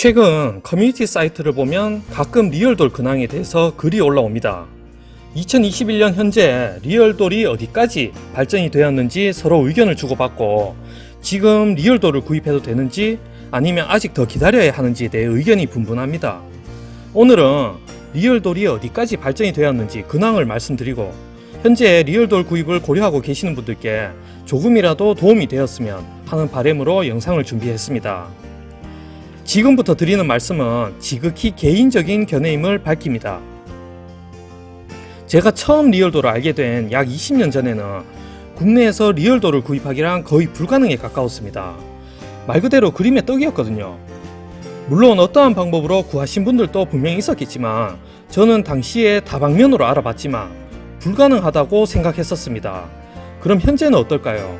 최근 커뮤니티 사이트를 보면 가끔 리얼돌 근황에 대해서 글이 올라옵니다. 2021년 현재 리얼돌이 어디까지 발전이 되었는지 서로 의견을 주고받고 지금 리얼돌을 구입해도 되는지 아니면 아직 더 기다려야 하는지에 대해 의견이 분분합니다. 오늘은 리얼돌이 어디까지 발전이 되었는지 근황을 말씀드리고 현재 리얼돌 구입을 고려하고 계시는 분들께 조금이라도 도움이 되었으면 하는 바람으로 영상을 준비했습니다. 지금부터 드리는 말씀은 지극히 개인적인 견해임을 밝힙니다. 제가 처음 리얼도를 알게 된 약 20년 전에는 국내에서 리얼도를 구입하기란 거의 불가능에 가까웠습니다. 말 그대로 그림의 떡이었거든요. 물론 어떠한 방법으로 구하신 분들도 분명히 있었겠지만 저는 당시에 다방면으로 알아봤지만 불가능하다고 생각했었습니다. 그럼 현재는 어떨까요?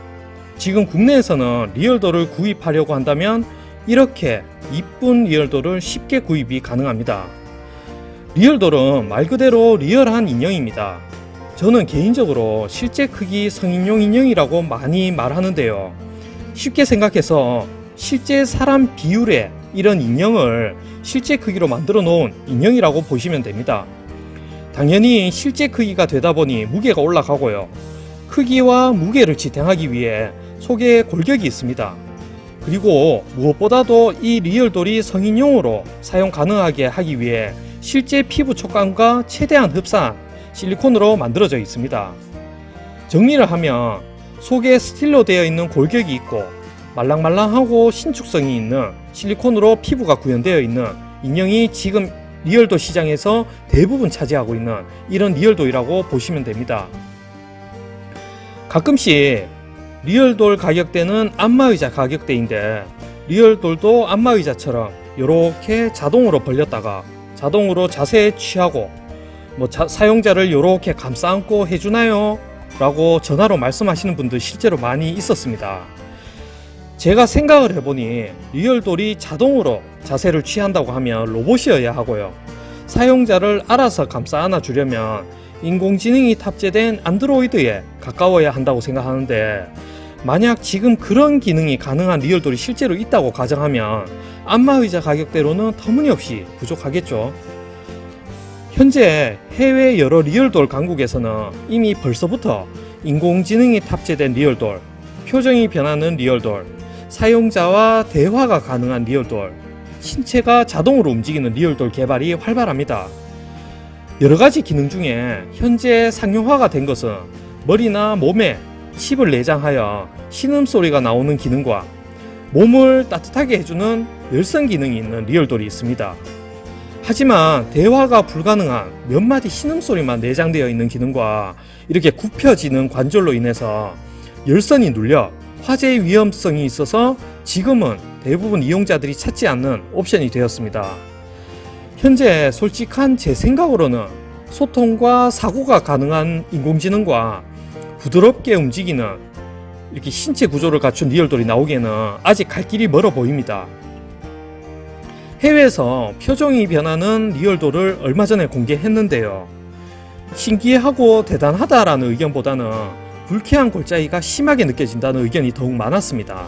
지금 국내에서는 리얼도를 구입하려고 한다면 이렇게 이쁜 리얼도를 쉽게 구입이 가능합니다. 리얼돌은 말 그대로 리얼한 인형입니다. 저는 개인적으로 실제 크기 성인용 인형이라고 많이 말하는데요. 쉽게 생각해서 실제 사람 비율의 이런 인형을 실제 크기로 만들어 놓은 인형이라고 보시면 됩니다. 당연히 실제 크기가 되다 보니 무게가 올라가고요. 크기와 무게를 지탱하기 위해 속에 골격이 있습니다. 그리고 무엇보다도 이 리얼돌이 성인용으로 사용 가능하게 하기 위해 실제 피부 촉감과 최대한 흡사한 실리콘으로 만들어져 있습니다. 정리를 하면 속에 스틸로 되어 있는 골격이 있고 말랑말랑하고 신축성이 있는 실리콘으로 피부가 구현되어 있는 인형이 지금 리얼도 시장에서 대부분 차지하고 있는 이런 리얼도이라고 보시면 됩니다. 가끔씩 리얼돌 가격대는 안마의자 가격대인데 리얼돌도 안마의자처럼 이렇게 자동으로 벌렸다가 자동으로 자세에 취하고 뭐 자- 사용자를 이렇게 감싸 안고 해주나요? 라고 전화로 말씀하시는 분들 실제로 많이 있었습니다. 제가 생각을 해보니 리얼돌이 자동으로 자세를 취한다고 하면 로봇이어야 하고요. 사용자를 알아서 감싸 안아 주려면 인공지능이 탑재된 안드로이드에 가까워야 한다고 생각하는데 만약 지금 그런 기능이 가능한 리얼돌이 실제로 있다고 가정하면 안마의자 가격대로는 터무니없이 부족하겠죠. 현재 해외 여러 리얼돌 강국에서는 이미 벌써부터 인공지능이 탑재된 리얼돌, 표정이 변하는 리얼돌, 사용자와 대화가 가능한 리얼돌, 신체가 자동으로 움직이는 리얼돌 개발이 활발합니다. 여러 가지 기능 중에 현재 상용화가 된 것은 머리나 몸에 칩을 내장하여 신음소리가 나오는 기능과 몸을 따뜻하게 해주는 열선 기능이 있는 리얼돌이 있습니다. 하지만 대화가 불가능한 몇 마디 신음소리만 내장되어 있는 기능과 이렇게 굽혀지는 관절로 인해서 열선이 눌려 화재의 위험성이 있어서 지금은 대부분 이용자들이 찾지 않는 옵션이 되었습니다. 현재 솔직한 제 생각으로는 소통과 사고가 가능한 인공지능과 부드럽게 움직이는 이렇게 신체 구조를 갖춘 리얼돌이 나오기에는 아직 갈 길이 멀어 보입니다. 해외에서 표정이 변하는 리얼돌을 얼마 전에 공개했는데요. 신기하고 대단하다라는 의견보다는 불쾌한 골짜기가 심하게 느껴진다는 의견이 더욱 많았습니다.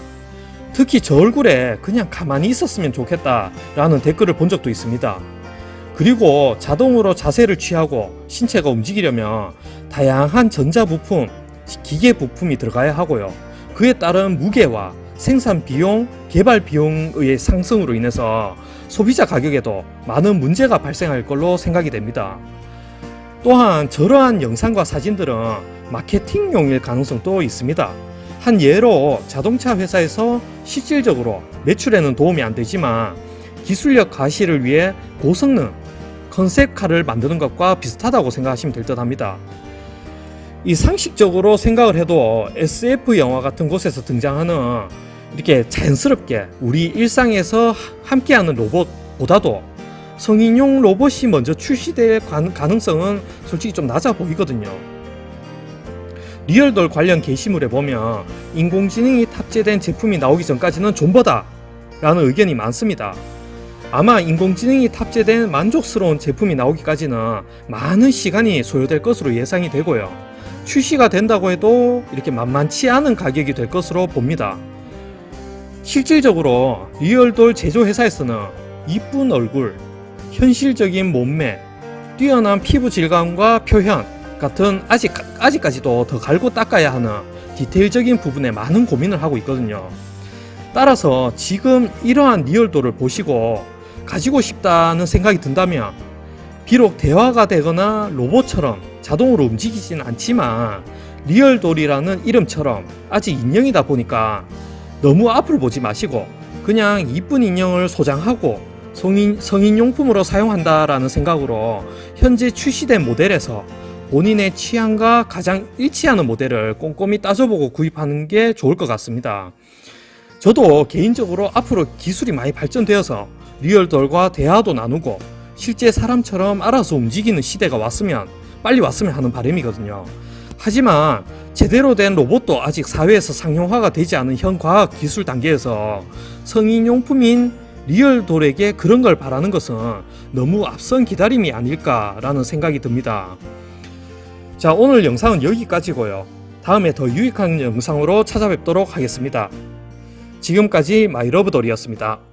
특히 저 얼굴에 그냥 가만히 있었으면 좋겠다라는 댓글을 본 적도 있습니다. 그리고 자동으로 자세를 취하고 신체가 움직이려면 다양한 전자 부품, 기계 부품이 들어가야 하고요. 그에 따른 무게와 생산 비용, 개발 비용의 상승으로 인해서 소비자 가격에도 많은 문제가 발생할 걸로 생각이 됩니다. 또한 저러한 영상과 사진들은 마케팅용일 가능성도 있습니다. 한 예로 자동차 회사에서 실질적으로 매출에는 도움이 안 되지만 기술력 가시를 위해 고성능 컨셉카를 만드는 것과 비슷하다고 생각하시면 될 듯 합니다. 이 상식적으로 생각을 해도 SF 영화 같은 곳에서 등장하는 이렇게 자연스럽게 우리 일상에서 함께하는 로봇보다도 성인용 로봇이 먼저 출시될 관- 가능성은 솔직히 좀 낮아 보이거든요. 리얼돌 관련 게시물에 보면 인공지능이 탑재된 제품이 나오기 전까지는 존버다 라는 의견이 많습니다. 아마 인공지능이 탑재된 만족스러운 제품이 나오기까지는 많은 시간이 소요될 것으로 예상이 되고요. 출시가 된다고 해도 이렇게 만만치 않은 가격이 될 것으로 봅니다. 실질적으로 리얼돌 제조 회사에서는 이쁜 얼굴, 현실적인 몸매, 뛰어난 피부 질감과 표현 같은 아직 아직까지도 더 갈고 닦아야 하는 디테일적인 부분에 많은 고민을 하고 있거든요. 따라서 지금 이러한 리얼도를 보시고 가지고 싶다는 생각이 든다면 비록 대화가 되거나 로봇처럼 자동으로 움직이진 않지만 리얼돌이라는 이름처럼 아직 인형이다 보니까 너무 앞을 보지 마시고 그냥 이쁜 인형을 소장하고 성인, 성인용품으로 사용한다라는 생각으로 현재 출시된 모델에서 본인의 취향과 가장 일치하는 모델을 꼼꼼히 따져보고 구입하는 게 좋을 것 같습니다. 저도 개인적으로 앞으로 기술이 많이 발전되어서 리얼돌과 대화도 나누고 실제 사람처럼 알아서 움직이는 시대가 왔으면 빨리 왔으면 하는 바람이거든요. 하지만 제대로 된 로봇도 아직 사회에서 상용화가 되지 않은 현 과학 기술 단계에서 성인용품인 리얼돌에게 그런 걸 바라는 것은 너무 앞선 기다림이 아닐까라는 생각이 듭니다. 자, 오늘 영상은 여기까지고요. 다음에 더 유익한 영상으로 찾아뵙도록 하겠습니다. 지금까지 마이러브돌이었습니다.